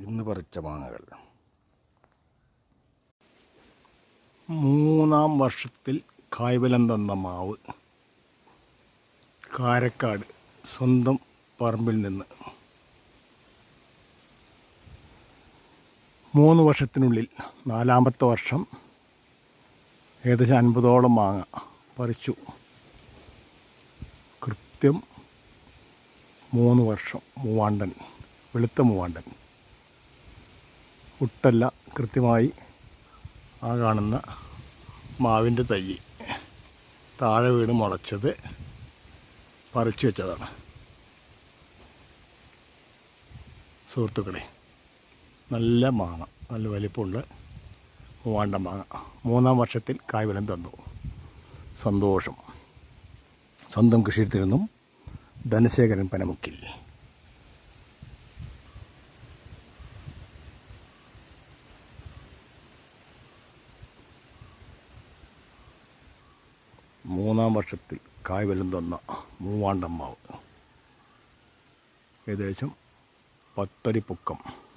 ഇന്ന് പറിച്ച മാങ്ങകൾ. മൂന്നാം വർഷത്തിൽ കായ്ബലം തന്ന മാവ് കാരക്കാട് സ്വന്തം പറമ്പിൽ നിന്ന്. മൂന്ന് വർഷത്തിനുള്ളിൽ നാലാമത്തെ വർഷം ഏകദേശം അൻപതോളം മാങ്ങ പറിച്ചു. കൃത്യം മൂന്ന് വർഷം മൂവാണ്ടൻ വെളുത്ത മൂവാണ്ടൻ. ഒട്ടല്ല കൃത്യമായി ആ കാണുന്ന മാവിന്റെ തൈ. താഴെ വീണ് മുളച്ചത് പറിച്ചു വെച്ചതാണ്. സുഹൃത്തുക്കളെ നല്ല മാങ്ങ നല്ല വലിപ്പമുള്ള മൂവാണ്ട മാങ്ങ. മൂന്നാം വർഷത്തിൽ കായ്വലം തന്നു. സന്തോഷം. സ്വന്തം കൃഷിയിൽ നിന്നും ധനശേഖരൻ പനമുക്കിൽ. മൂന്നാം വർഷത്തിൽ കായ്വലം തന്ന മൂവാണ്ടമ്മാവ്. ഏകദേശം പത്തടി പൊക്കം.